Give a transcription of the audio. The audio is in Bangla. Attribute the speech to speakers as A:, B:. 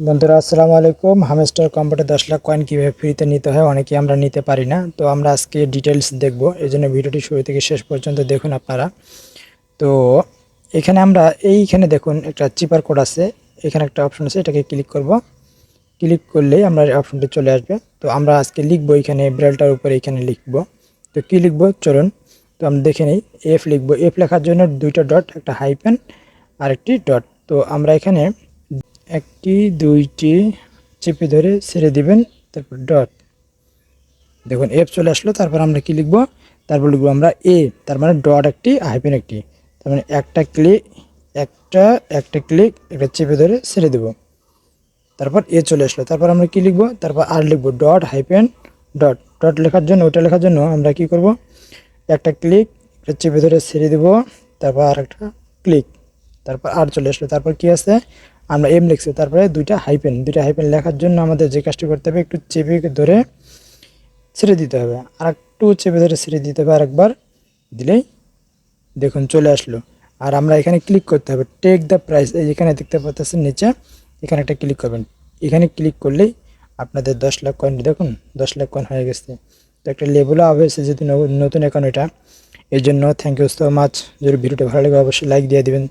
A: বন্ধুরা, আসসালামু আলাইকুম। হামেস্টার কম্পিউটার দশ লাখ কয়েন কীভাবে ফ্রিতে নিতে হয় অনেকেই আমরা নিতে পারি না। তো আমরা আজকে ডিটেলস দেখব। এই জন্য ভিডিওটি শুরু থেকে শেষ পর্যন্ত দেখুন আপনারা। তো এখানে আমরা এইখানে দেখুন একটা চিপার কোড আছে। এখানে একটা অপশন আছে, এটাকে ক্লিক করব। ক্লিক করলেই আমরা অপশনটি চলে আসবে। তো আমরা আজকে লিখব এখানে ব্রেলটার উপরে এখানে লিখব। তো কী লিখব? চলুন। তো আমরা দেখে নিই। এফ লিখব। এফ লেখার জন্য দুইটা ডট একটা হাইপেন আর একটি ডট তো আমরা এখানে একটি, দুইটি চেপে ধরে ছেড়ে দিবেন, তারপর ডট। দেখুন এফ চলে আসলো, তারপর আমরা কি লিখব? তারপর লিখব আমরা এ তার মানে ডট একটি হাইপেন একটি। তার মানে একটা ক্লিক একটা একটা ক্লিক একটা চেপে ধরে ছেড়ে দেবো। তারপর এ চলে আসলো, তারপর আমরা কি লিখব? তারপর আর লিখব ডট হাইপেন ডট। ডট লেখার জন্য, ওটা লেখার জন্য আমরা কি করব? একটা ক্লিক একটা চেপে ধরে ছেড়ে দেবো, তারপর আর একটা ক্লিক তারপর আর চলে আসলো। তারপর কি আছে? আমরা এম লিখছি। তারপরে দুইটা হাইপেন দুইটা হাইপেন লেখার জন্য আমাদের যে কাজটি করতে হবে, একটু চেপে ধরে ছেড়ে দিতে হবে। আর একটু চেপে ধরে ছেড়ে দিতে হবে আরেকবার। দিলেই দেখুন চলে আসলো। আর আমরা এখানে ক্লিক করতে হবে। টেক দ্য প্রাইস এই যেখানে দেখতে পাচ্ছেন নিচে। এখানে একটা ক্লিক করবেন। এখানে ক্লিক করলেই আপনাদের দশ লাখ কয়েন দেখুন দশ লাখ কয়েন হয়ে গেছে। তো একটা লেভেলও হয়েছে যেহেতু নতুন অ্যাকাউন্ট এটা। এই জন্য থ্যাংক ইউ সো মাচ যদি ভিডিওটা ভালো লাগে অবশ্যই লাইক দিয়ে দিবেন।